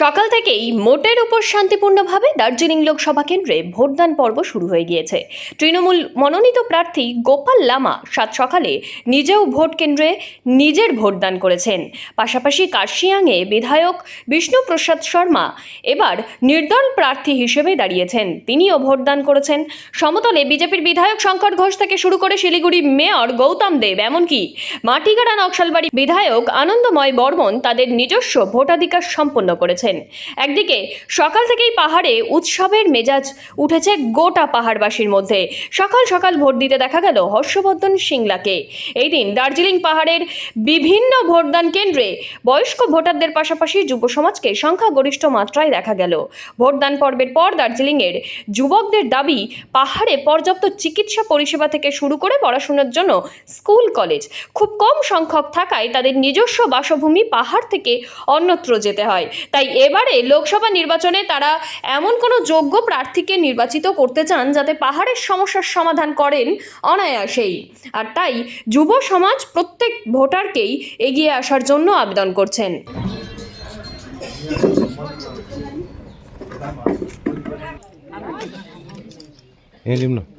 সকাল থেকেই মোটের উপর শান্তিপূর্ণভাবে দার্জিলিং লোকসভা কেন্দ্রে ভোটদান পর্ব শুরু হয়ে গিয়েছে। তৃণমূল মনোনীত প্রার্থী গোপাল লামা সাত সকালে নিজেও ভোট কেন্দ্রে নিজের ভোটদান করেছেন। পাশাপাশি কার্শিয়াংয়ে বিধায়ক বিষ্ণুপ্রসাদ শর্মা এবার নির্দল প্রার্থী হিসেবে দাঁড়িয়েছেন। তিনিও ভোটদান করেছেন। সমতলে বিজেপির বিধায়ক শঙ্কর ঘোষ থেকে শুরু করে শিলিগুড়ি মেয়র গৌতম দেব, এমনকি মাটিগাড়া নকশালবাড়ি বিধায়ক আনন্দময় বর্মন তাদের নিজস্ব ভোটাধিকার সম্পন্ন করেছেন একদিকে সকাল থেকেই পাহাড়ে উৎসবের মেজাজ উঠেছে গোটা পাহাড়বাসীর মধ্যে। সকাল সকাল ভোট দিতে দেখা গেল হর্ষবর্ধন সিংলাকে। এই দিন দার্জিলিং পাহাড়ের বিভিন্ন ভোটদান কেন্দ্রে বয়স্ক ভোটারদের পাশাপাশি যুব সমাজকে সংখ্যাগরিষ্ঠ মাত্রায় দেখা গেল। ভোটদান পর্বের পর দার্জিলিংয়ের যুবকদের দাবি, পাহাড়ে পর্যাপ্ত চিকিৎসা পরিষেবা থেকে শুরু করে পড়াশোনার জন্য স্কুল, কলেজ খুব কম সংখ্যক থাকায় তাদের নিজস্ব বাসভূমি পাহাড় থেকে অন্যত্র যেতে হয়। তাই এবারে লোকসভা নির্বাচনে তারা এমন কোনো যোগ্য প্রার্থীকে নির্বাচিত করতে চান যাতে পাহাড়ের সমস্যার সমাধান করেন অনায়াসেই। আর তাই যুব সমাজ প্রত্যেক ভোটারকেই এগিয়ে আসার জন্য আবেদন করছেন। এই নিম না